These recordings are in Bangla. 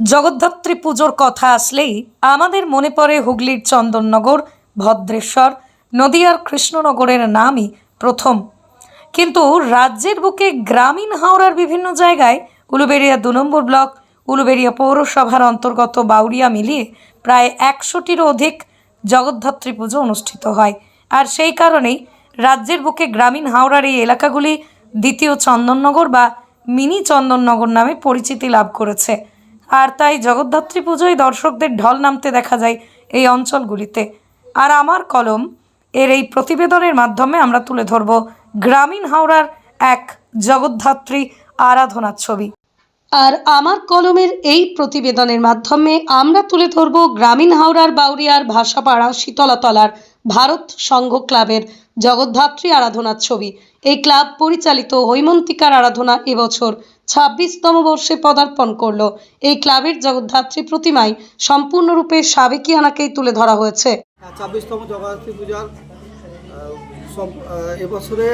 জগদ্ধাত্রী পুজোর কথা আসলেই আমাদের মনে পড়ে হুগলির চন্দননগর, ভদ্রেশ্বর, নদিয়ার কৃষ্ণনগরের নামই প্রথম। কিন্তু রাজ্যের বুকে গ্রামীণ হাওড়ার বিভিন্ন জায়গায় উলুবেড়িয়া দু নম্বর ব্লক, উলুবেড়িয়া পৌরসভার অন্তর্গত বাউরিয়া মিলিয়ে প্রায় একশোটিরও অধিক জগদ্ধাত্রী পুজো অনুষ্ঠিত হয়। আর সেই কারণেই রাজ্যের বুকে গ্রামীণ হাওড়ার এই এলাকাগুলি দ্বিতীয় চন্দননগর বা মিনি চন্দননগর নামে পরিচিতি লাভ করেছে। আর তাই জগদ্ধাত্রী পুজোয় দর্শকদের ঢল নামতে দেখা যায় এই অঞ্চলগুলিতে। আর আমার কলম এর এই প্রতিবেদনের মাধ্যমে আমরা তুলে ধরব গ্রামীণ হাওড়ার এক জগদ্ধাত্রী আরাধনার ছবি। আর আমার কলমের এই প্রতিবেদনের মাধ্যমে আমরা তুলে ধরব গ্রামীণ হাওড়ার বাউরিয়ার ভাষাপাড়া শীতলাতলার ভারত সংঘ ক্লাবের জগদ্ধাত্রী আরাধনার ছবি। এই ক্লাব পরিচালিত হৈমন্তিকার আরাধনা এবছর ছাব্বিশতম বর্ষে পদার্পণ করল। এই ক্লাবের জগদ্ধাত্রী প্রতিমায় সম্পূর্ণরূপে সাবেকিয়ানাকেই তুলে ধরা হয়েছে। ছাব্বিশতম জগদ্ধাত্রী পূজার এবছরে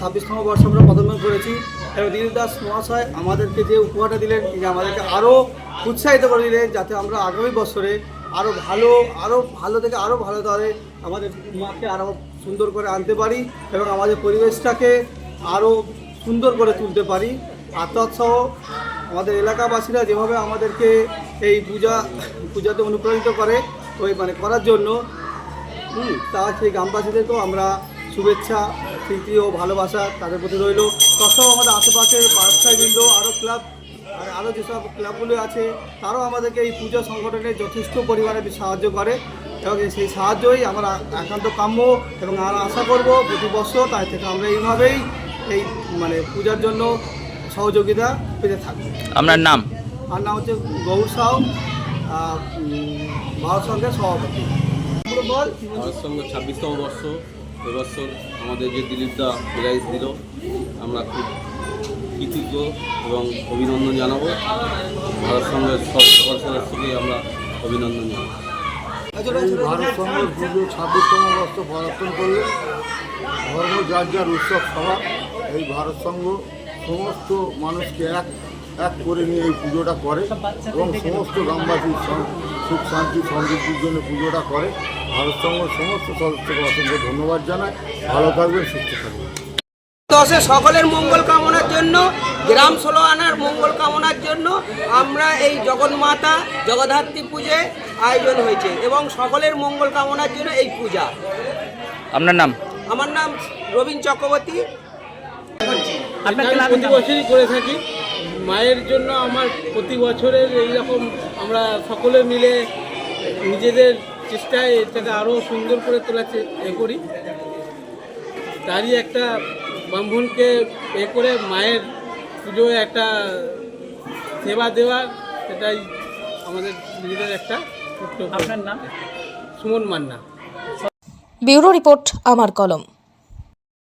ছাব্বিশতম বর্ষ আমরা পদার্পণ করেছি। এবং দাস মহাশয় আমাদেরকে যে উপহারটা দিলেন, তিনি আমাদেরকে আরও উৎসাহিত করে দিলেন, যাতে আমরা আগামী বছরে আরও ভালো আরও ভালো থেকে আরও ভালো দরে আমাদের মাকে আরও সুন্দর করে আনতে পারি এবং আমাদের পরিবেশটাকে আরও সুন্দর করে তুলতে পারি। আর তৎসহ আমাদের এলাকাবাসীরা যেভাবে আমাদেরকে এই পূজা, পূজাতে অনুপ্রাণিত করে, ওই মানে করার জন্য, হুম, তা সেই গ্রামবাসীদেরকেও আমরা শুভেচ্ছা, প্রীতি ও ভালোবাসা তাদের প্রতি রইল। তৎসহ আমাদের আশেপাশের আরও ক্লাব আর আরও যেসব ক্লাবগুলো আছে তারাও আমাদেরকে এই পূজা সংগঠনে যথেষ্ট পরিমাণে সাহায্য করে। এবং সেই সাহায্যই আমরা একান্ত কাম্য এবং আর আশা করব প্রতি বছর তাই থেকে আমরা এইভাবেই এই মানে পূজার জন্য সহযোগিতা পেতে থাকব। আপনার নাম? আর নাম হচ্ছে গৌর সাউ ভারত সংঘের সভাপতি। ভারত সংঘ ছাব্বিশতম বর্ষ এবছর আমাদের যে দিলীপ দা প্রাইজ দিল আমরা খুব কৃতজ্ঞ এবং অভিনন্দন জানাব। ভারত সংঘের সব সকল সদস্যকে আমরা অভিনন্দন জানাব। ভারত সংঘের পুজো ছাব্বিশতম বর্ষ পদার্পণ করলে ধর্ম, যার যার উৎসব, সভা, এই ভারত সংঘ সমস্ত মানুষকে এক এক করে নিয়ে এই পুজোটা করে এবং সমস্ত গ্রামবাসীর সুখ, শান্তি, সমৃদ্ধির জন্য পুজোটা করে। ভারত সংঘের সমস্ত সদস্যকে অসংখ্য ধন্যবাদ জানায়। ভালো থাকবেন, সুস্থ থাকবেন। দশে সকলের মঙ্গল কামনার জন্য গ্রাম ষোলো আনার মঙ্গল কামনার জন্য আমরা এই জগন্মাতা জগদ্ধাত্রী পুজো আয়োজন হয়েছে এবং সকলের মঙ্গল কামনার জন্য এই পূজা। আপনার নাম? আমার নাম রবীন চক্রবর্তী। প্রতি বছরই করে থাকি। মায়ের জন্য আমার প্রতি বছরের এইরকম আমরা সকলে মিলে নিজেদের চেষ্টায় এটাকে আরও সুন্দর করে তোলার চে- এ করি। তারই একটা ব্রাহ্মণকে এ করে মায়ের পুজোয় একটা সেবা দেওয়া সেটাই আমাদের নিজেদের একটা আপনার নাম? সুমন মান্না। ব্যুরো রিপোর্ট আমার কলম।